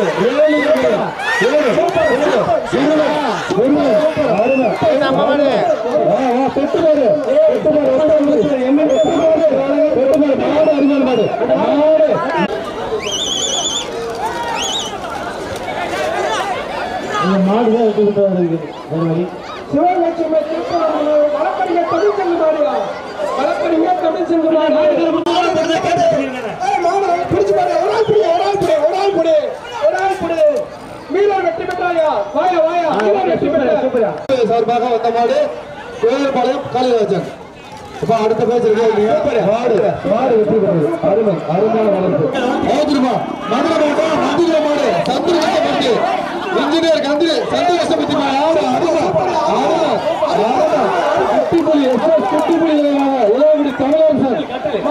Yeah. சார்பாக வந்த மாடு கோயில்பாளையம் காளிராஜன் இப்ப அடுத்த பேச்சு இருக்கு மாடு மாடு வெற்றி பெறுது அருமை அருமையான வளர்ப்பு ஆதிரமா மதுரை மாவட்டம் மதுரை மாடு சந்திர வசப்பட்டி இன்ஜினியர் கந்திரி சந்திர வசப்பட்டி ஆடு மானாங்குடி தமிழரசன்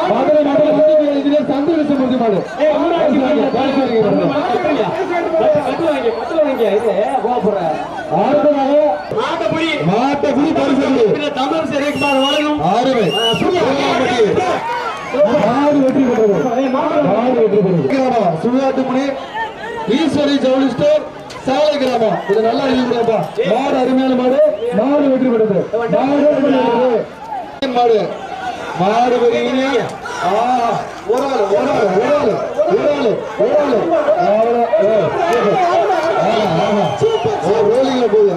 மதுரை மண்டல முன்னாள் இன்ஜினியர் சந்திரசு முருகாடு மாட்டகுடி பரிசு தமிழரசு ரேக்மார் வழங்கும். ஆறுமை. மாடு வெற்றி. பெற்றது. சுழியாட்டுமணி ஈஸ்வரி ஜவுளி ஸ்டோர் சாலை கிராமம். இது நல்லா எழுதிக்கிறப்பா மாடு அருமையான மாடு. மாடு வெற்றி பெற்றது. மாடு மாடு. மாறுபடி ஒரு ஆள் ஒரு ஆள் ஒரு ஆள் ஒரு ஆள் ஒரு ஆள் ரோலிங்ல போகுது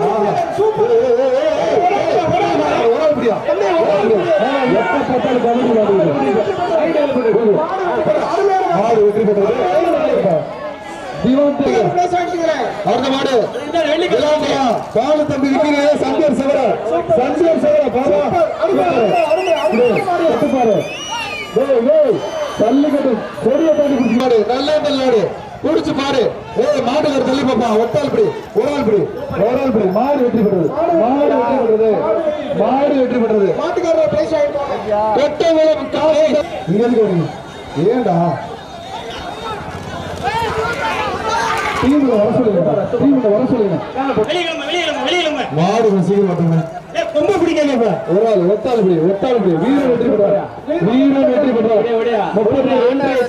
மாடு வெற்றி பெற்றது அடுத்த மாடு. பாலு தம்பி சவர. சந்தியர் சவர பாபா. பாரு ஜல்லிக்கட்டு குடிச்சு மாடு நல்ல மாடு குடிச்சு தள்ளி பாப்பா ஒட்டால் பிடி ஒரு ஆள் பிடி ஒரு ஆள் பிடி மாடு வெற்றி பெற்றது மாடு வெற்றி பெற்றது மாடு வெற்றி பெற்றது மாட்டுக்காரர் பிரைஸ் வாங்கிட்டு கொட்டகுளம் காலை இங்க இருக்கு டீம்ல வர சொல்லுங்க டீம்ல வர சொல்லுங்க மாடு ரசிகர் மட்டுமே ரொம்ப பிடிக்காதப்ப ஒரு ஆள் ஒத்தாள் பிடி ஒத்தாள் பிடி. வீரன் வெற்றி பெற்றார் வீரன் வெற்றி பெற்றார் முப்பத்தி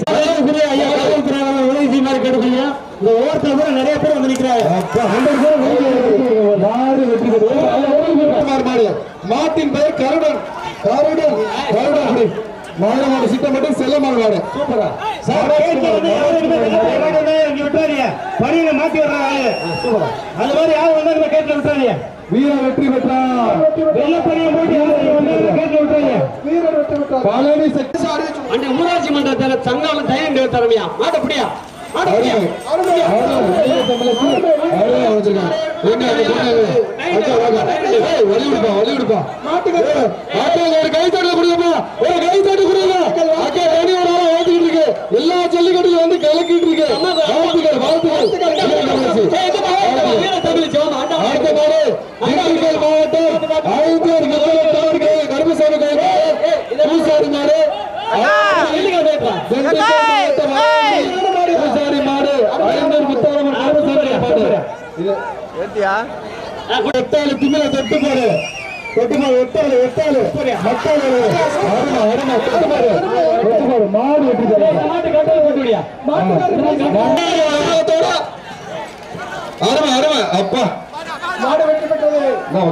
காவல்துறை ஐயா காவல்துறை உதவி செய்யுமாறு கேட்டுக்கொள்ளுங்க இந்த ஓரத்துல கூட நிறைய பேர் வந்து நிக்கிறாங்க. மாடு வெற்றி பெற்றது மாடு மாட்டின் பெயர் கருடன். கருடன். கருடன். அப்படி மாடு மாடு சிட்ட மட்டும் செல்ல மாடு மாடு. சூப்பரா. பணியில மாத்தி வர்றாங்க அந்த மாதிரி யாரும் வந்தா கேட்டு விட்டுறாங்க வீர வெற்றி பெற்றார் பழனி அந்த ஊராட்சி மன்றத்தில் சங்கம் தயம் தரமையா மாட அப்படியா எல்லா ஜல்லிக்கட்டுல வந்து கலக்கிட்டு இருக்கு வாழ்த்துக்கள் வாழ்த்துக்கள் இது ஏத்தியா எட்டாலு திமில தொட்டு பாரு. தொட்டு பாரு எட்டாலு எட்டாலு மட்டாலு வருமா வருமா தொட்டு பாரு. தொட்டு பாரு. மாடு எப்படி தரேன் மாட்டு கட்டல போட்டுடியா அருமா அருமா. அப்பா.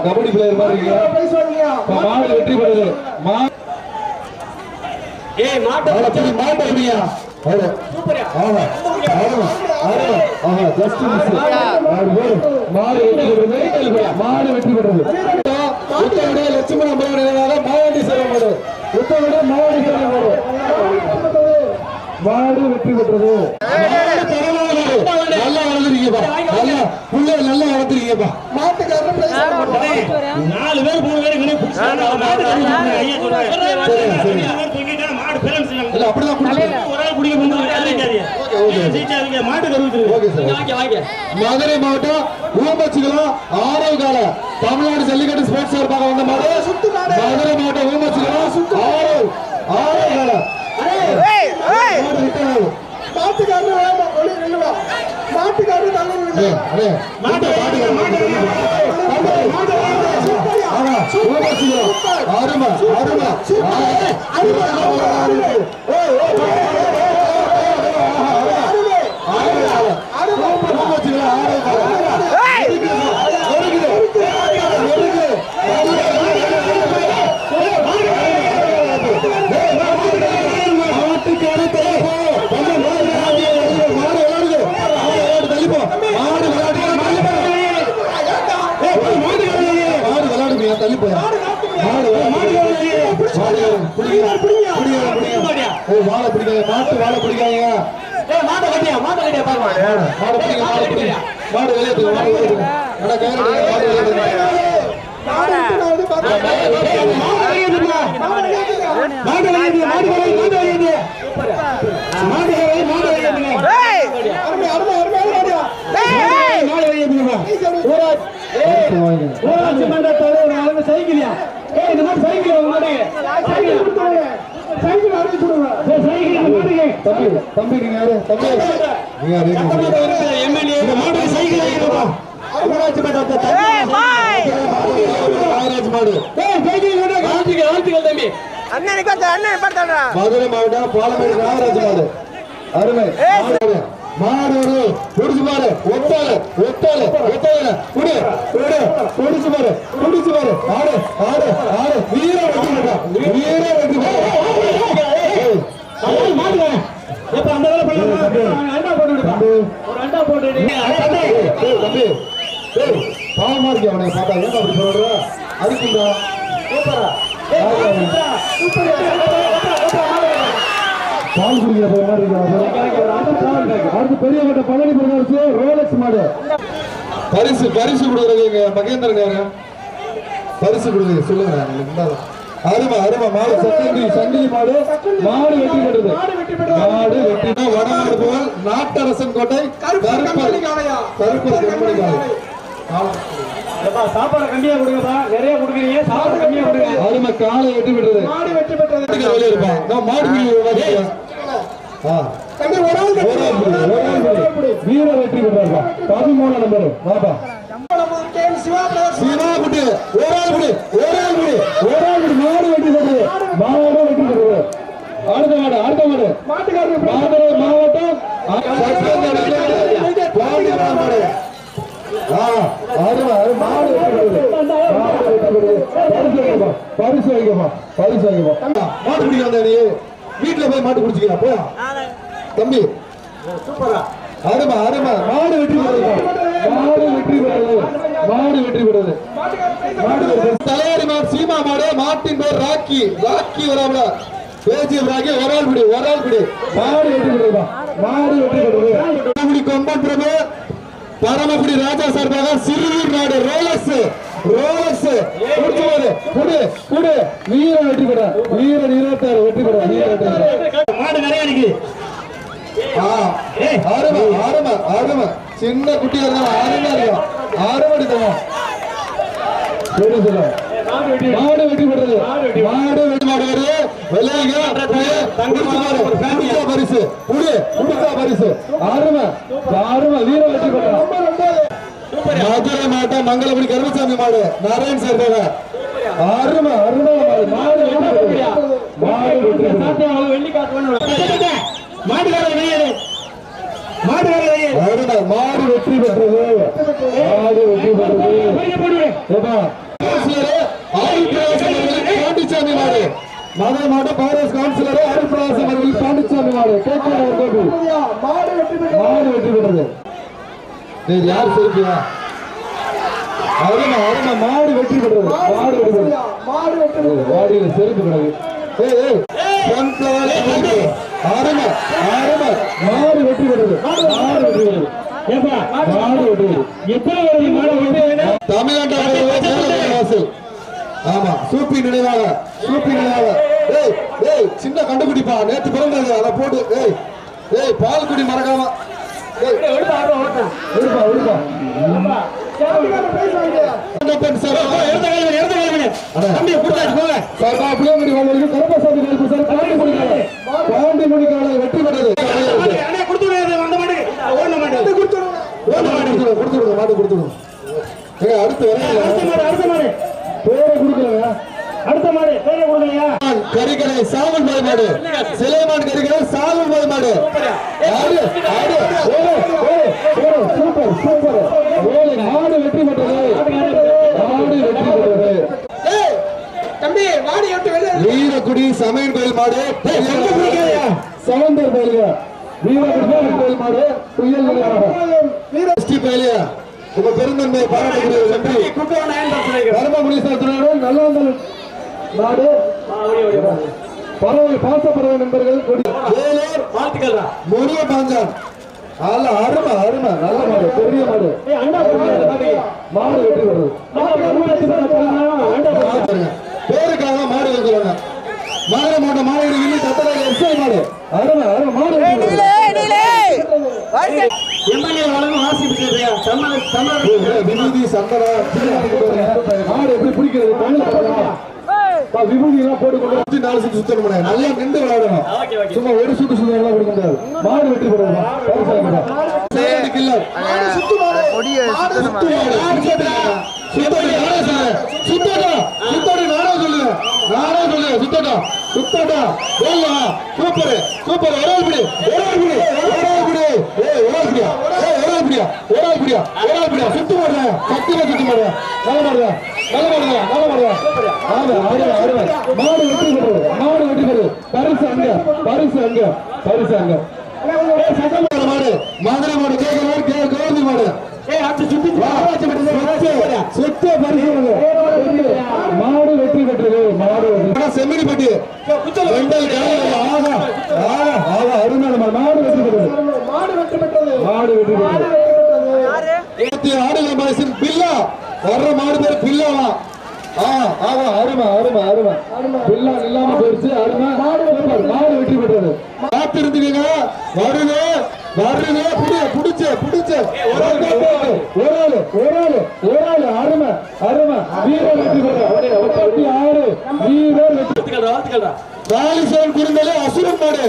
கபடி பிளேயர் மாதிரி வெற்றி பெற்றது மாட்டு மாட்டு அப்படியா ஆமா மாடு வெற்றி பெற்றது உத்தரவுடைய லட்சுமண நல்லா வளர்ந்துருக்கீங்கப்பா நல்லா புள்ள நல்லா வளர்ந்துருக்கீங்கப்பா நாலு பேர் மூணு பேர் அப்படிதான் மதுரை மாவட்டம் ஊமச்சிகளம் ஆரோ தமிழ்நாடு ஜல்லிக்கட்டு ஸ்போர்ட்ஸ் சார்பாக வந்த மதுரை மாவட்டம் ஊமச்சிகளம் ஆரோ ஆரோ கால மாட்டுக்காரர் மாட்டுக்காரர் அருமா அருமா அருமா மாட்டு வாழை பிடிக்காங்க மாட்டை கட்டியா மாட்டை கட்டியா பாருமா மாடு பிடிங்க மாடு பிடிங்க மாடு வெளியே போய் மாடு வெளியே போய் அண்ணா கையில எடுங்க, மாடு வெளியே போய் ஊராட்சி மன்ற தலைவர் அவங்க சைக்கிளியா ஏய் இந்த மாதிரி சைக்கிள் உங்க மாட்டுக்கு சைக்கிள் கொடுத்துருங்க சைக்கிள் அறிவிச்சு விடுங்க தம்பி தம்பி நீங்க யாரு? தம்பி. நீங்க யாரு? எம்எல்ஏ மாட்டுக்கு சைக்கிள் மன்ற ஆராய்ச்சி மாடு. ஏய் சைக்கிள் கொண்டு வாழ்த்துக்கள் வாழ்த்துக்கள் தம்பி. அண்ணன் பார்த்த அண்ணன் பார்த்தா மதுரை மாவட்டம் பாலமேடு நாகராஜ் மாடு. அருமை. மாடு மாடு புடிச்சு பாரு ஒத்தால ஒத்தால ஒத்தால குடு குடு புடிச்சு பாரு புடிச்சு பாரு ஆடு ஆடு ஆடு. வீர வெற்றி பெற்றா வீர வெற்றி மாட்டுக்காரன் எப்ப அந்த வேலை பண்ணலாம்? அண்டா ஒரு. தம்பி. ஏய் பாவமா இருக்கு அவனை பார்த்தா. ஏன் அப்படி சொல்ற? அதுக்குண்டா பால் குடிக்கிற மாதிரி இருக்கு பெரிய கட்ட பழனி பிரதேச ரோலக்ஸ் மாடு. பரிசு பரிசு கொடுக்குறது இங்க மகேந்திரன் பரிசு கொடுக்குறது சொல்லுங்க. அருமை அருமை. மாடு சங்கி சங்கிலி மாடு. மாடு வெட்டி பெற்றது மாடு வெட்டினா வடமாடு போல் நாட்டரசன் கோட்டை கருப்பர் கருப்பர் கண்மணி காளை. ஆமா. எப்பா, சாப்பாடு கம்மியா கொடுங்கப்பா. நிறைய கொடுக்குறீங்க. சாப்பாடு கம்மியா கொடுங்க. அருமை காலை வெட்டி விடுறது மாடு வெற்றி பெற்றது மாட்டுக்கு வெளியே இருப்பான் நான் மாடு வெளியே விடாதீங்க. ஆ. ஒரு ஆள் ஒரு ஆள். வீர வெற்றி பெற்றாருப்பா பதிமூணு நம்பர். வாப்பா. சிவா குட்டி குடி குடி குடி மாடு வெட்டி பெற்றது மாடு வெட்டி பெற்றது அடுத்த மாடு அடுத்த மாடு. மாட்டுக்காரர் மதுரை மாவட்டம். வெட்டி வெட்டி. பரிசு வைக்கப்பா, பரிசு வைக்கப்பா, பரிசு வைக்கப்பா. மாடு பிடிக்க வந்த நீ. வீட்டுல போய் மாட்டு குடிச்சிக்கலாம் போயா? தம்பி. அருமை அருமை. மாடு வெற்றி பெறுது மாடு வெற்றி பெறுது மாடு வெற்றி வெற்றி தலையாரி மாடு சீமா மாடு மாட்டின் பேர் ராக்கி. ராக்கி வராமல பேஜி ராக்கி. ஒரு ஆள் பிடி ஒரு ஆள் பிடி. மாடு வெற்றி பெறுதுப்பா மாடு வெற்றி பெறுது குடி கொம்பன் பிரபு பரமக்குடி ராஜா சார்பாக சிறுவீர் நாடு ரோலக்ஸ் ரோலக்ஸ். குடிச்சு பாரு. குடு குடு. வீர வெற்றி பெற வீரன் இருபத்தாறு வெற்றி பெற வீர வெற்றி பெற மாடு நிறைய இருக்கு ஆ, அருமை அருமை அருமை சின்ன குட்டியா இருந்தாலும் அருமையா இருக்கும் அருமடி தரும் சரி சொல்ல மாடு வெட்டி போடுறது. மாடு வெட்டி மாடு வருது விலைங்க குடிச்சா பரிசு. குடு பரிசு. அருமை அருமை வீர வெட்டி போடுறான் மதுரை மாவட்டம் மங்களபுரி கருமசாமி மாடு. நாராயண் சார் அருமை அருமை மாடு. மாடு வெட்டி போடுறது. மாடு வெட்டி போடுறது. வெள்ளி காசு மாட்டுக்காரர் வெளியே மாட்டுக்காரர் வெளியே அருமை மாடு வெற்றி பெற்றது. மாடு வெற்றி பெற்றது. பாண்டிச்சாமி மாடு. மதுரை மாவட்டம் காங்கிரஸ் கவுன்சிலர் அருள்பிரகாசம் அவர்கள் பாண்டிச்சாமி மாடு. மாடு வெற்றி பெற்றது. மாடு வெற்றி பெற்றது. நீ யார் சொல்லியா அருமை அருமை மாடு வெற்றி பெற்றது. மாடு வெற்றி பெற்றது. மாடு வெற்றி பெற்றது. வாடியில செருப்பு கிடக்கு. ஏய் ஏய். Sunflower அருமை அருமை மாடு வெற்றி பெற்றது மாடு வெற்றி ஏய் சின்ன கண்டுபிடிப்பா. நேத்து பிறந்தது அதை போட்டு ஏய் ஏய் பால் குடி மறக்காம. வெற்றி பெற்றது கொடுத்துடுங்க கொடுத்துடுங்க கொடுத்துடுங்க ஏங்க அடுத்து அடுத்த மாடு அடுத்த மாடு. பேரை கொடுக்கலங்க அடுத்த மாடு பேரை கறிக்கடை சாவல் பாய் மாடு. சிலைமான் கறிக்கடை சாவல் பாய் மாடு. ஆடு ஆடு. சூப்பர் சூப்பர் ஓடு மாடு வெற்றி பெற்றது. மாடு வெற்றி பெற்றது. தம்பி வாடி விட்டு வெளியே வீரக்குடி சமையல் கோயில் மாடு. சவந்தர் கோயிலுங்க வீரக்குடி கோயில் மாடு. புயல் நிலையம் வீர எஸ்டி கோயிலியா உங்க பெருந்தன்மை பாராட்டக்கூடிய நன்றி. தர்மபுரி சாத்தினாரு நல்லாந்தல் நாடு. பறவை பாசப்பறவை நண்பர்கள் கொடி. வேலூர் வாழ்த்துக்கள்டா. முருக பாஞ்சான் அல்ல அருமை அருமை. நல்ல மாடு பெரிய மாடு. மாடு வெற்றி பெறுது. பேருக்காக மாடு வைக்கிறாங்க மதுரை மாவட்டம் மாடு இன்னும் சத்தரை எஸ்ஐ மாடு. அருமை அருமை. மாடு எம்எல்ஏ வழங்கும் ஆசி பிடிச்சிருக்கியா தமிழ் தமிழ் ஏய், விபூதி சந்தனா மாடு எப்படி பிடிக்கிறது? விபூதி எல்லாம் போட்டு கொண்டு வந்து நாலு சுத்து சுத்தணும் பண்ண. நல்லா நின்று விளையாடணும் ஓகே ஓகே. சும்மா ஒரு சுத்து சுத்தம் எல்லாம் கொடுக்க முடியாது. மாடு வெற்றி போல்ல சூப்பர். சூப்பர். ஒரு ஒரு பிடி ஏய் ஒரு ஆள் பிடியா. ஏய் ஒரு ஆள் பிடியா. ஒரு ஆள் பிடியா. ஒரு ஆள் பிடியா. சுத்து மாடுறா சத்தியமா சுத்து மாடுறா நல்ல மாடுறா நல்ல மாடுறா நல்ல மாடுறா ஆமா அருமை அருமை மாடு வெற்றி பெறுது மாடு வெற்றி பெறுது பரிசு அங்க. பரிசு அங்க. பரிசு அங்க. ஏய், மாடு. மதுரை மாடு கேட்கிற மாடு கே கோதி மாடு. ஏய் மாடு வெற்றி பெற்றது மாடு ஆகா. அருமையான மாடு. வெற்றி பெற்றது மாடு வெற்றி பெற்றது ஆடுகள மனுஷன் பில்லா. வர்ற மாடு பேர் பில்லாவா? ஆ ஆமா அருமை அருமை அருமை. பில்லா இல்லாம போயிருச்சு அருமை. மாடு வெற்றி பெற்றது வருது வருது. புடி புடிச்சு புடிச்சு. ஒரு ஆள் ஒரு ஆளு. ஒரு ஆளு ஒரு ஆளு அருமை அருமை. வீரர் வெற்றி பெற்ற ஆறு. வீரர் வெற்றி வாழ்த்துக்கள்டா வாழ்த்துக்கள்டா காளிசேவன் குறுந்தலே அசுரன் மாடு.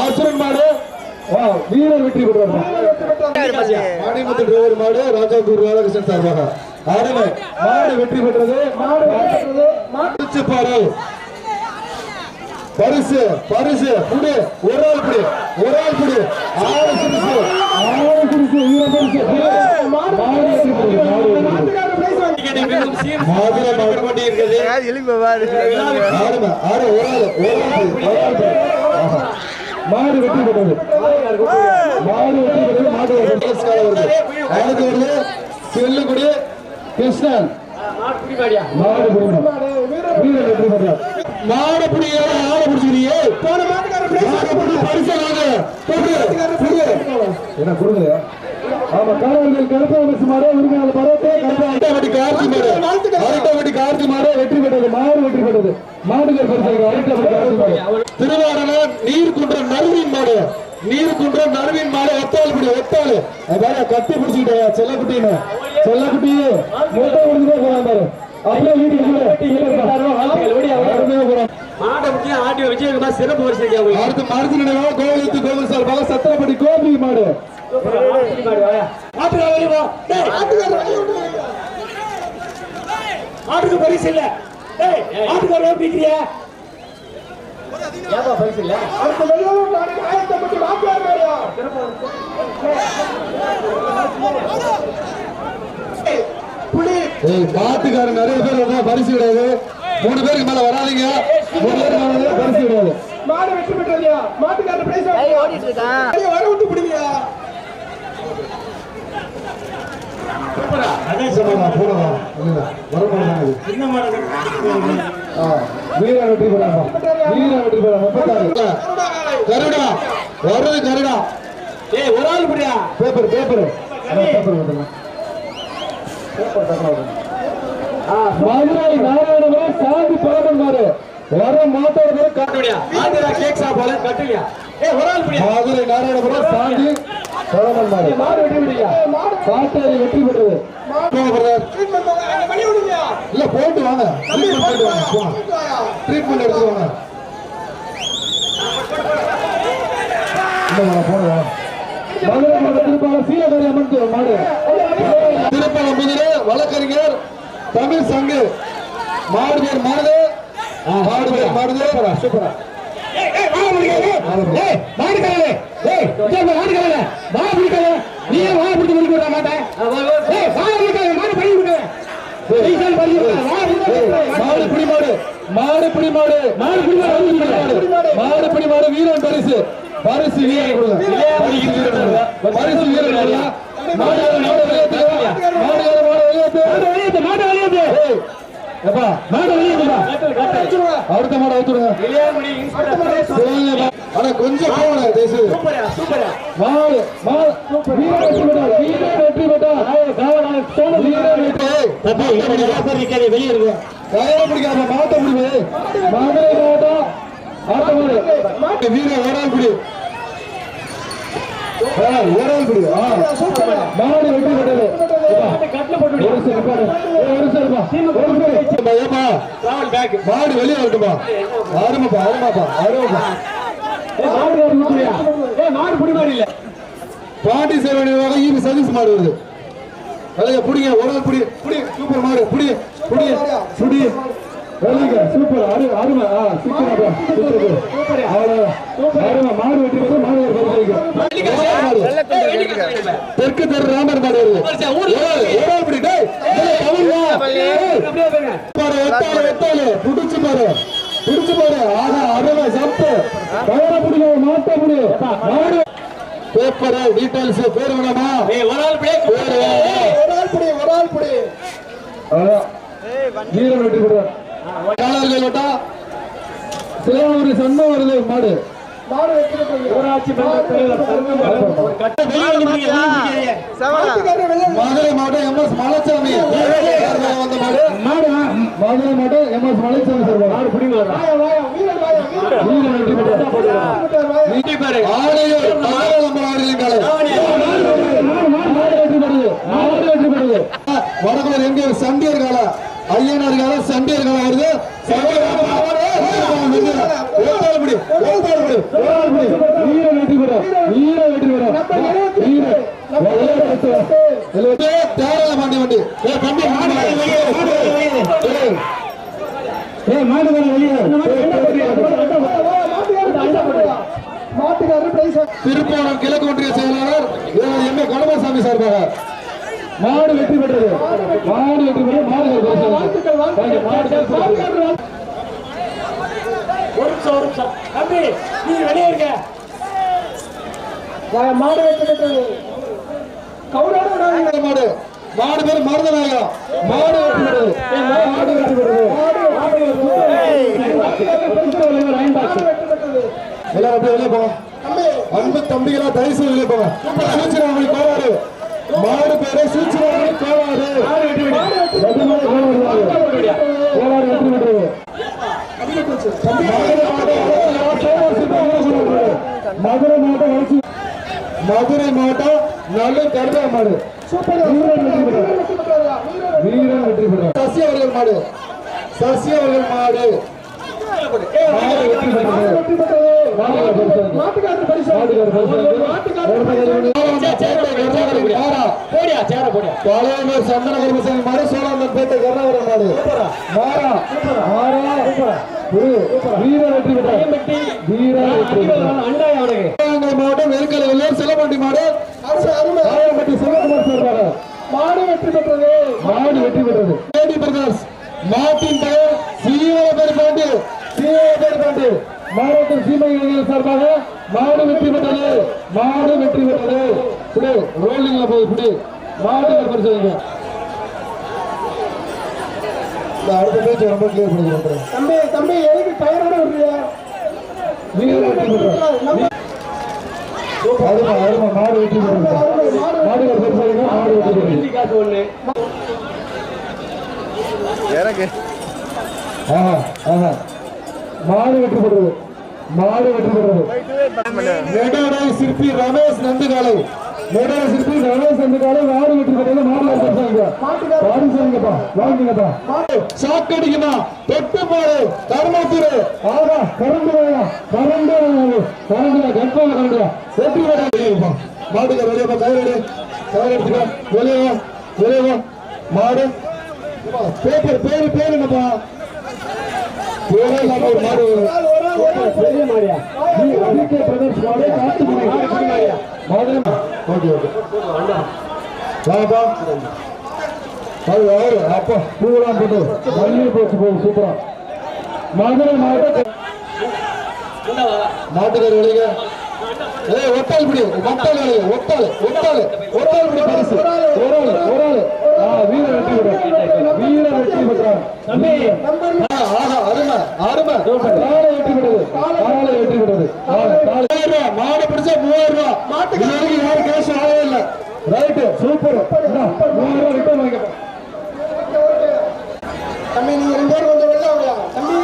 அசுரன் மாடு. வா வீரர் வெற்றி பெற்றார். மாணிமுத்து டிரைவர் மாடு ராஜாபூர் ராதாகிருஷ்ணன் சார்பாக. அருமை மாடு வெற்றி பெற்றது மாடு வெற்றி பாடல் பரிசு பரிசு புடி ஒரு ஆள் புடி ஒரு ஆள் புடி. ஆறு சிறுசு. ஆறு சிறுசு வீர பரிசு. மாடு வெற்றி பெற்றது மாடு மதுரை இருக்குது எலும்பு பாரு ஆடுமா ஒரு ஆள் ஒரு ஆள் ஒரு. மாடு வெற்றி பெற்றது மாடு வெற்றி பெற்றது மாடு. அடுத்து வருது? செல்லுக்குடி கிருஷ்ணன். மாடு பிடிக்கணும். வீரர் வெற்றி பெற்றார். மாடு பிடிக்க ஆடு பிடிச்சிக்கிறீங்க போன மாட்டுக்கார மாடு பிடிச்சி பரிசு வாங்க. என்ன கொடுங்க? ஆமா காரவர்கள் கருப்பாமசி மாடு உரிமையாளர் பரவத்தை அரட்டவட்டி கார்த்தி மாடு அரட்டவட்டி கார்த்தி மாடு வெற்றி பெற்றது மாடு வெற்றி பெற்றது. மாடுகள் பரிசு அரட்டவட்டி கார்த்தி மாடு திருவாரூர் நீர்குன்ற நறுவின் மாடு. நீர்குன்ற நறுவின் மாடு ஒத்தாள் பிடி ஒத்தாள் அதாவது கட்டி பிடிச்சிக்கிட்டே செல்லக்குட்டின்னு. செல்லக்குட்டி மூட்டை கொடுத்துட்டே போறான் பாரு. அப்படியே வீட்டுக்கு போறோம் மாட்டை முக்கியம் ஆட்டி விஜயகுமார் சிறப்பு அவங்க அடுத்து மருத்து நினைவா கோவிலுக்கு கோவில் சார் பல சத்திரப்படி கோபி மாடு. மாட்டுக்கு பரிசு இல்ல. பரிசு இல்ல? அடுத்த புலி. ஏய் பாட்டுக்காரன் நிறைய பேர் வந்தா பரிசு கிடையாது. மூணு பேருக்கு மேல வராதீங்க. மூணு பேருக்கு மேல பரிசு கிடையாது. மாடு வெற்றி பெற்றதையா மாட்டுக்கார பிரைஸ் ஓடிட்டு இருக்கான் வர விட்டு பிடிங்க வர வெற்றி வீர வெற்றி முப்பத்தாறு. கருடா. வர்றது கருடா. ஏய் ஒரு ஆள் புடியா பேப்பர் பேப்பர். பேப்பர் வந்துடலாம் மதுரை நாராயணபுரம் சாந்தி பழமன் மாறு வர மாட்டோட கட்டுடியா ஆந்திரா கேக் சாப்பாடு கட்டுலியா ஏய் ஒரு ஆள் புடியா? மதுரை நாராயணபுரம் சாந்தி பழமன் மாறு மாடு வெட்டி காட்டேரி வெற்றி பெற்றது விடுங்க இல்ல போயிட்டு வாங்க. ட்ரீட்மெண்ட் போயிட்டு வாங்க. ட்ரீட்மெண்ட் எடுத்துட்டு வாங்க. வாங்க மதுரை திருப்பாளர் சீலகாரி கோயில் மாடு. திருப்பாளர் முதலே வழக்கறிஞர் தமிழ் சங்கு. மாடு பேர் மாடு. மாடு பேர் மாடு. சூப்பரா மாடு. வீரன் பரிசு. பரிசு வீரன் பரிசு வீரன் மாடு ஆனா கொஞ்சம் சூப்பரா சூப்பரா வீர வெற்றி பெற்றார் வீர வெற்றி வீர வெற்றி தம்பி இங்க பிடிக்காம மாட்ட முடிவு மதுரை மாவட்டம் வீர ஓரால் ஓரால் பிடி ஆ மாடு வெற்றி பெற்றது ஒரு நிமிஷம் ஒரு நிமிஷம் ஒரு நிமிஷம். ஏப்பா, மாடு வெளியே வரட்டுமா அருமாப்பா மாடு புடி இல்ல சர்வீஸ் மாடு வருது. அழகா புடிங்க ஒரு புடி புடி சூப்பர் மாடு புடி புடி புடி வெள்ளிங்க சூப்பர் அரு அருமை ஆ சீக்கிரம் சூப்பர் அருமை மாடு வெட்டி வந்து மாடு ஒரு பரிசு மாடு தெற்கு தெரு ராமர் மாடு வருது புடி பாரு எத்தாலு எத்தாலு புடிச்சு பாரு. புடிச்சு பாரு. ஆனா அருமை ஜம்ப் கவர புடிங்க மாட்ட புடி. மாடு. பேப்பர் டீடைல்ஸ் பேர் வேணாமா? ஒரு ஆள் வேணாமா. ஒரு ஆள் புடி ஒரு ஆள் புடி. வீரர் வெட்டி கொடுறார் காலார்கள் விட்டா சிலவூர் சொன்ன வருது மாடு. மாடு வெற்றி ஊராட்சி மன்ற தலைவர் சண்முகம் ஒரு கட்ட மதுரை மாவட்டம் எம் எஸ் மலைச்சாமி. வந்த மாடு மாடு வா. மதுரை மாவட்டம் எம் எஸ் மலைச்சாமி வடக்குள்ள எங்க சண்டியர் கால. ஐயனார் கால சண்டியர் வருது ஏய், மாடு ஏய், ஏய், திருப்போணம் கிழக்கு ஒன்றிய செயலாளர் எம் ஏ கணபசாமி சார்பாக மாடு வெற்றி பெற்றது மாடு வெற்றி பெற்றது மாடு வாழ்த்துக்கள் வாழ்த்துக்கள் மாடு ஒரு நிமிஷம் ஒரு நிமிஷம். தம்பி நீ வெளியே இருக்க மாடு மாடு மாடு பேர் மருதநாயகா மாடு வெற்றி பெற்றது மாடு வெற்றி பெற்றது எல்லாரும் அப்படியே வெளியே போங்க அன்பு தம்பிகளா தயவு செய்து வெளியே போங்க சூச்சிராமணி கோளாறு மாடு பேரு சூச்சிராமணி கோளாறு ரெண்டு மாடு கோளாறு கோளாறு வெற்றி பெற்றது மதுரை மாவட்டம் வளர்ச்சி மதுரை மாவட்டம் நல்ல கருதா மாடு. வீரன் வெற்றி பெற்றார். வீரன் வெற்றி பெற்றார். சசி அவர்கள் மாடு. சசி அவர்கள் மாடு. வெற்றி பெற்றது. பரிசு மாறா போடியா, சேர போடியா. சந்தன கருமசாமி மாடு சோழாந்தன் பேட்டை கருணாகரன் மாடு மாறா. மாறா. வீர வெற்றி வீர வெற்றி மாவட்டம் நெருக்கலை செல்லப்பட்டி மாடு. ஆயிரப்பட்டி சிவகுமார் சொல்றாரு மாடு வெற்றி பெற்றது. மாடு வெற்றி பெற்றது. பிரதர்ஸ் மாட்டின் பெயர் சீவ பேர் பாண்டு சீவ மாவட்டம் சீமை இளைஞர் சார்பாக மாடு வெற்றி பெற்றது. மாடு வெற்றி பெற்றது. இப்படி ரோலிங்ல போய் இப்படி மாடு பரிசோதிங்க அடுத்த பேச்சு ரொம்ப கிளியர் பண்ணிக்கிறேன் தம்பி தம்பி எதுக்கு டயரோட விடுறியா வீர வெற்றி பெற்றார் அருமை அருமை. மாடு வெற்றி பெற்றது. மாடு பரிசோதிங்க மாடு வெற்றி பெற்றது. காசு ஒண்ணு. எனக்கு ஆஹா ஆஹா. மாடு வெற்றி பெறுவது மாடு வெற்றி பெறுவது நெடாடை சிற்பி ரமேஷ் நந்துகாலை நெடாடை சிற்பி ரமேஷ் நந்துகாலை மாடு வெற்றி பெறுவது மாடு பரிசோதிங்க மாடு சொல்லுங்கப்பா. வாங்கிங்கப்பா. சாக்கடிக்குமா தொட்டு பாரு. கர்மத்தூர். ஆகா கரண்டு வேணா கரண்டு கரண்டு கற்பனை கரண்டு வெற்றி பெற்ற மாடுங்க வெளியே போ கயிறு கயிறு எடுத்துக்க. வெளியே வா. வெளியே வா. மாடு. பேப்பர் பேரு பேருங்கப்பா பேரே இல்லாம ஒரு மாடு பெரிய மாடியா பிரதர்ஸ் மாடு காட்டு மாடு ஓகே ஓகே வாப்பா அது யாரு அப்பா பூவெல்லாம் போட்டு மல்லி போச்சு போகுது சூப்பரா மதுரை மாவட்டம் நாட்டுக்கார விளைங்க ஏய் ஒட்டால் பிடி ஒட்டால் விளைங்க ஒட்டால் ஒட்டால் ஒட்டால் பிடி பரிசு ஒரு ஆள் ஒரு ஆள் ஆ வீர வெற்றி பெறும் பெற்றார் ஆஹா அருமை அருமை. காலை வெற்றி பெற்றது காலை. மூவாயிரம் ரூபாய். மாடு பிடிச்சா மூவாயிரம் ரூபாய் மாட்டுக்கு யாரும் கேஷ் ஆகவே இல்லை. ரைட்டு சூப்பர் மூவாயிரம் ரூபாய் ரிட்டர்ன் வாங்கிக்கப்பா தம்பி நீங்க ரெண்டு பேரும் கொஞ்சம் வெளில வாங்க. தம்பி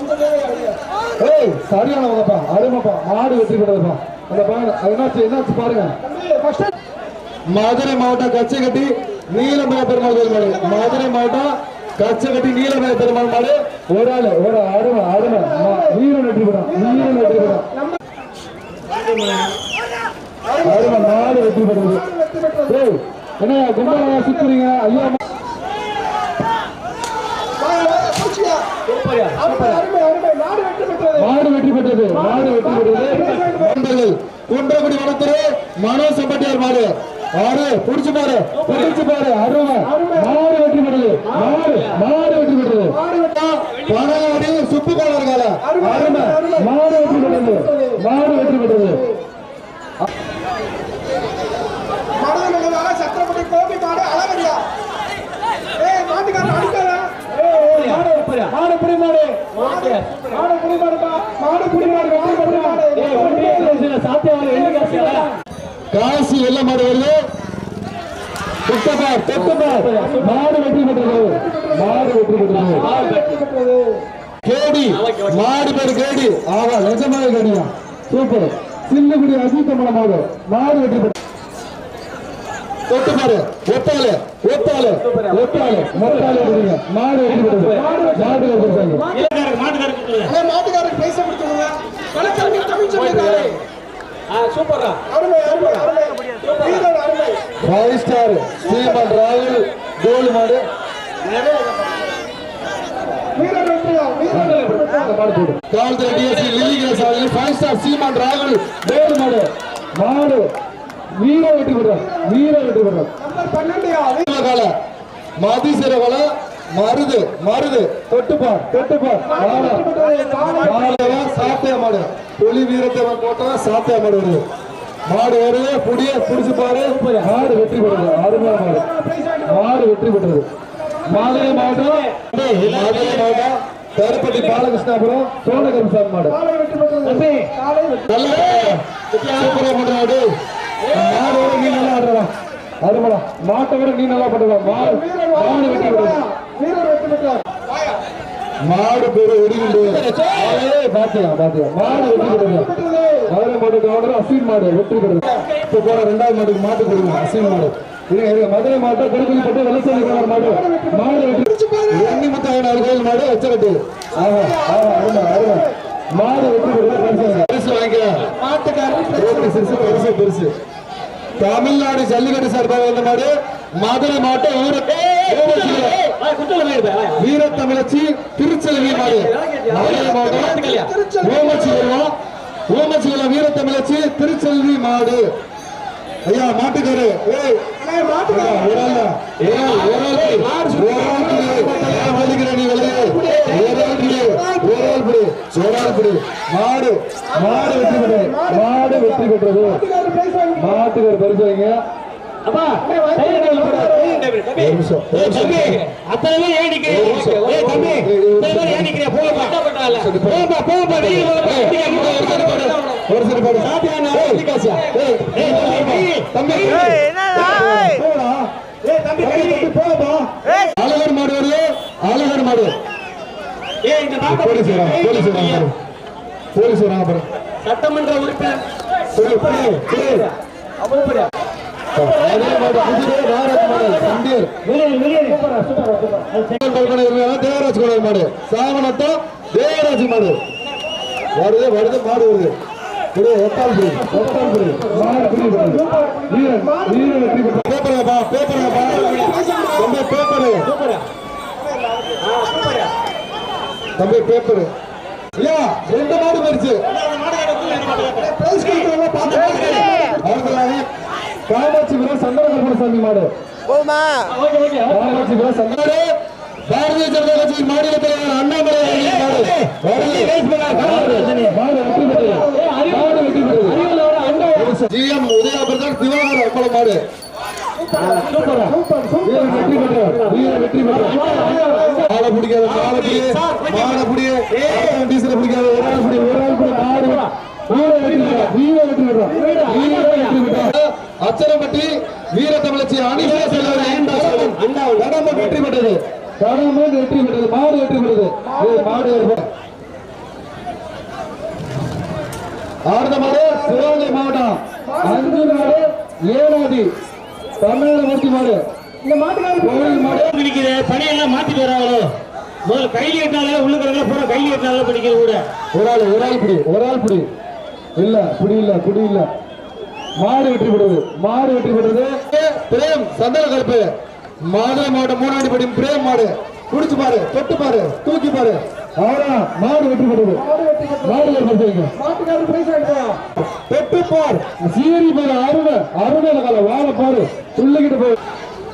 கொஞ்சம் வெளில வாங்க. ஏய் சரியானவங்கப்பா அருமைப்பா. மாடு வெற்றி பெற்றதுப்பா அந்த பாருங்க என்னாச்சு என்னாச்சு பாருங்க. தம்பி மதுரை மாவட்டம் கச்சைக்கட்டி நீலமய பெருமாள் கோயில் மதுரை மாவட்டம் கச்சைக்கட்டி நீலமய பெருமாள் மாடு ஒரு ஆளு ஒரு அருமை அருமை. மா- வீரன் வெற்றி பெறான் வீரன் வெற்றி அருமை மாடு வெற்றி பெறுவது ஏய் என்ன கும்பலா சுத்துறீங்க? ஐயா மாடு வெற்றி பெற்றது மாடு வெற்றி பெற்றது. நண்பர்கள் குன்றக்குடி வனத்துறை மனோ செம்பட்டியார் மாடு. ஆறு புடிச்சு பாரு புடிச்சு பாரு அருமை. மாடு வெற்றி பெற்றது. மாடு மாடு வெற்றி பெற்றது. பணவாடி சுப்பு கோளர்கால அருமை. மாடு வெற்றி பெற்றது. மாடு வெற்றி பெற்றது. சத்திரப்பட்டி கோபி மாடு அழகரியா ஏய் மாட்டுக்காரன் அடிக்காத மாடு புடி மாடு மாடு மாடு புடி மாடுப்பா மாடு புடி மாடு மாடு புடி மாடு காசி எல்லாம் மாடு வருது. குட்டப்பார் தொட்டுப்பார். மாடு வெற்றி பெற்றது. மாடு வெற்றி பெற்றது. கேடி மாடு பேரு கேடி. ஆவா நிஜமாக கேடியா சூப்பர். சில்லுகுடி அஜித்தமன மாடு. மாடு வெற்றி பெற்றது தொட்டு பாரு ஒத்தாளு ஒத்தாளு ஒத்தாளு மொத்தாளு விடுங்க மாடு வெற்றி பெற்றது. மாடு வெற்றி பெற்றது மாட்டுக்காரருக்கு பைசா கொடுத்துருங்க தமிழ் சொல்லியிருக்காரு அருமை அருமை அருமை. வீரர் அருமை. ஃபைவ் ஸ்டார் சீமன் ராகுல் கோல்டு மாடு. வீரர் வெற்றியா? வீரர் வெற்றி. பெற்றார். காவல்துறை டிஎஸ்சி லில்லி கிரேஸ் அவர்கள் ஃபைவ் ஸ்டார் சீமான் ராகுல் கோல்டு மாடு. மாடு. வீர வெற்றி பெற்றார். வீர கால மதிசிற மருது மருது தொட்டுப்பார் தொட்டுப்பார். சாத்திய மாடு. புலி வீரத்தை போட்டவன் சாத்திய மாடு வருது மாடு வருது புடிய புடிச்சு பாரு. மாடு வெற்றி பெற்றது. அருமையான மாடு. மாடு வெற்றி பெற்றது. மதுரை மாவட்டம் மதுரை மாவட்டம் கருப்பட்டி பாலகிருஷ்ணாபுரம் சோழகருசாமி மாடு. மாடு மாடு. நீ நல்லா ஆடுறா அருமடா. மாட்டை விட நீ நல்லா பண்றா மாடு மாடு வெற்றி பெறுது மாடு பேரு ஒடுகின்ற பாத்தியா பாத்தியா. மாடு வெற்றி பெறுது மதுரை மாடு கவர்னர் அசீன் மாடு வெற்றி பெறுது இப்ப போற ரெண்டாவது மாட்டுக்கு மாட்டு கொடுங்க அசீன் மாடு. மதுரை மாவட்டம் திருப்பதிப்பட்டு வெள்ளச்சேரி கவர்னர் மாடு. மாடு வெற்றி எண்ணி முத்தாயனர் மாடு எச்சக்கட்டு ஆமா ஆமா அருமை அருமை. மாடு வெற்றி பெறுது பரிசு வாங்கிக்க பெருசு பெருசு. தமிழ்நாடு ஜல்லிக்கட்டு சார்பாக வந்த மாடு மதுரை மாவட்டம் வீர தமிழச்சி திருச்செல்வி மாடு. ஓமச்சி வருவோம் ஓமச்சி வீர தமிழச்சி திருச்செல்வி. மாடு. ஐயா மாட்டுக்காரு. மாடு மாடு வெற்றி பெற்றது. மாடு வெற்றி பெற்றது. மாட்டுக்காரர் பிரைஸ் வாங்கி மாட்டுக்கு ஒரு பரிசு வைங்க. நிமிஷம். அத்தனை ஏன் நிக்கிறீங்க? தம்பி, ஏன் நிக்கிறீங்க? வெளியே. ஒரு சிறு பாடு ஏய், ஏய், தம்பி, ஏய், தம்பி, தம்பி. அழகர் மாடு வருது. அழகர் மாடு. ஏய், இந்த பாப்பா போலீஸ் வராங்க போலீஸ் வராங்க. போலீஸ் வராங்க சட்டமன்ற உறுப்பினர். தேவராஜ் கோவில் மாடு சாமனத்தோ தேவராஜ் மாடு வருது வருது மாடு வருது புடி, எட்டால் புடி, எட்டால் புடி. மாடு தம்பி, பேப்பரு. தம்பி பேப்பரு ஐயா ரெண்டு மாடு போயிருச்சு பிரைஸ் கொடுக்குறவங்க பார்த்து காமாட்சிபுரம் சந்திரகோபாலசாமி மாடு காமாட்சிபுரம் சந்திர பாரதிய ஜனதா கட்சி மாநில தலைவர் அண்ணாமலை ஜிஎம் உதயா பிரதான் திவாகர் அப்பளம் மாடு பிடிக்காது அச்சரம்பட்டி வீர தமிழச்சி அனிசா செல்வன் கடம்பன் வெற்றி பெற்றது. கடம்பன் வெற்றி பெற்றது. மாடு வெற்றி பெற்றது. மாடு அடுத்த மாடு சிவகங்கை மாவட்டம். அஞ்சு மாடு ஏழாதி தமிழ்நாடு மூர்த்தி மாடு. இந்த மாட்டுக்காரர் கோவில் மாடு. பிடிக்குது? பணியெல்லாம் மாத்திட்டு வராங்களோ முதல்ல கையில் கட்டினால உள்ளுக்கிறவங்கள பூரா கையில் கட்டினால பிடிக்கிறது கூட. ஒரு ஆள் ஒரு ஆள் பிடி ஒரு ஆள் பிடி. இல்ல பிடி இல்ல பிடி இல்ல. மாடு வெற்றி பெறுது. மாடு வெற்றி பெறுது. பிரேம் சந்தன கருப்பு. மதுரை மாவட்டம் மூணாடி படி பிரேம் மாடு. குடிச்சு பாரு தொட்டு பாரு தூக்கி பாரு. அவ்வளவுதான் மாடு வெற்றி பெறுது. மாடு தொட்டு பார். சீரி பாரு அருண. அருண கால. வாழ பாரு. துள்ளிக்கிட்டு போய்.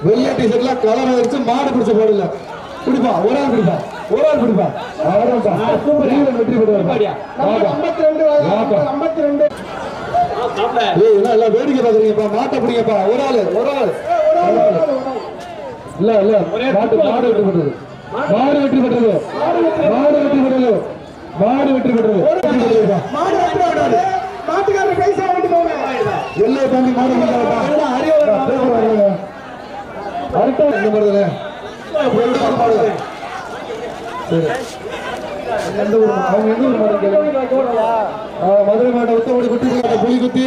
வெள்ளை டிஷர்ட்ல கலர் வச்சு மாடு பிடிச்ச போடல. பிடிப்பா ஒரு ஆள் பிடிப்பா ஒரு ஆள் அவ்வளவுதான். வெற்றி பெறுவார். ஐம்பத்தி ரெண்டு. ஐம்பத்தி ரெண்டு. ஏய் என்ன எல்லாம் வேடிக்கை பாக்குறீங்கப்பா மாட்டை பிடிங்கப்பா. ஒரு ஆளு ஒரு ஆளு. இல்ல இல்ல. மாட்டு மாடு வெற்றி பெற்றது மாடு வெற்றி பெற்றது மாடு வெற்றி பெற்றது மாடு வெற்றி பெற்றது. மாடு வெற்றி பெற்றது. மாட்டுக்காரர் பிரைஸ் வாங்கிட்டு போங்க. எல்லை தாண்டி மாடு வாங்குங்க. அடுத்த என்ன பண்ணுறது? மாடு சரி. எந்த ஊர் அவங்க எந்த ஊர் மாடு ஆ, மதுரை மாவட்டம் உத்தமடி குட்டி மாவட்டம் புலிகுத்தி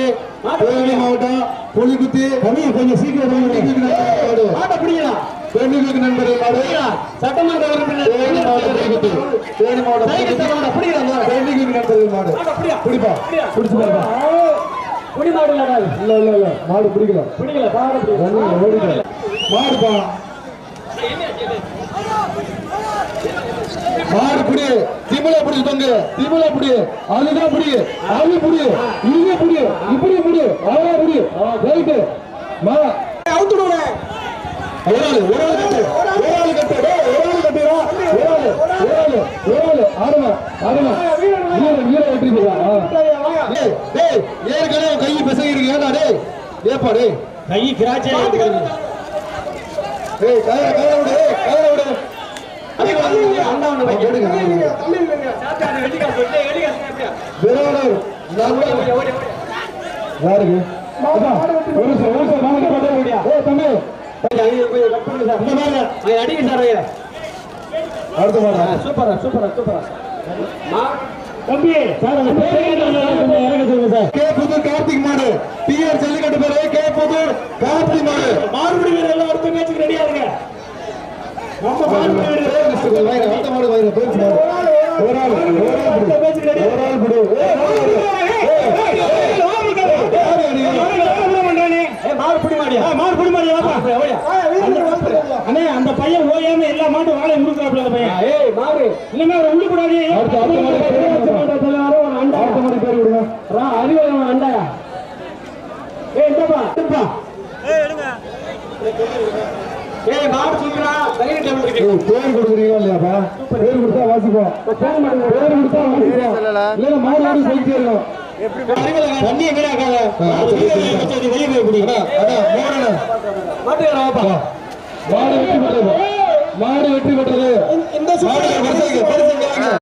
தேனி மாவட்டம் புலிகுத்தி கொஞ்சம் கொஞ்சம் சீக்கிரம் மாடு பிடிக்கலாம் பெண்ணுக்கு நண்பர்கள் மாடு சட்டமன்ற உறுப்பினர் தேனி மாவட்டம் புலிகுத்தி தேனி மாவட்டம் புலிகுத்தி பெண்ணுக்கு நண்பர்கள் மாடு பிடிப்பா பிடிச்சு பாருப்பா குடி மாடு இல்ல இல்ல இல்ல மாடு பிடிக்கல. பிடிக்கல பாடு ஒண்ணும் ஓடிக்கல மாடுப்பா மாடு புடி திமிழ புடி தொங்கு திமிழ புடி அதுதான் புடி அது புடி இங்க புடி இப்படி புடி அவ்வளோ புடி ரைட்டு மா. அவுத்துடுவேன் ஒரு ஆளு ஒரு ஆளு கட்டு ஒரு ஆளு கட்டு டேய், ஒரு ஆளு கட்டுடா ஒரு ஆளு ஒரு ஆளு ஒரு ஆளு ஆடுமா ஆடுமா. வீர வீர வெற்றி டேய் டேய் ஏற்கனவே கை பிசகி இருக்கு ஏடா டேய். ஏப்பா டேய். கை கிராச்சே ஏய் விடு ஏய் கையில விடு அண்ணா இல்லைங்க யாருக்கு ஒரு ஒரு மாமா கிட்ட கொடுயா. ஏய், தம்பி, இந்த பாருங்க. அடிக்க சார் ஐயா அடுத்த மாடா. சூப்பரா சூப்பரா சூப்பரா. தம்பி. சார் அந்த பேர் கொஞ்சம் இறங்க சொல்லுங்க சார் கே. புதூர் கார்த்திக் மாடு. டிஆர் ஜல்லிக்கட்டு பேரு கே புதூர். அந்த பையன் ஓயாம எல்லா மாட்டும் வாழை முடுக்கிறாப்ல அந்த பையன் ஏய் மாறு இல்லமே அவர் உள்ளு கூடாது அடுத்த அடுத்த மாடு பேர் விடுங்க. அடுத்த மாடு பேர் விடுங்க. அறிவு அண்டாயா ஏய் ஏய் மாடு சொல்றா தைரிய டேபிள் இருக்கு பேர் கொடுக்குறீங்களா இல்லையாப்பா? பேர் கொடுத்தா வாசிப்போம். பேர் கொடுத்தா வாசிப்போம். இல்லைன்னா மாடு ஆடி போயிட்டே இருக்கும் தண்ணியை வீணாக்காத. வெளியே போய் குடி. வாப்பா. மாடு வெற்றி பெற்றது. மாடு வெற்றி பெற்றது. இந்த மாடு பரிசு பரிசு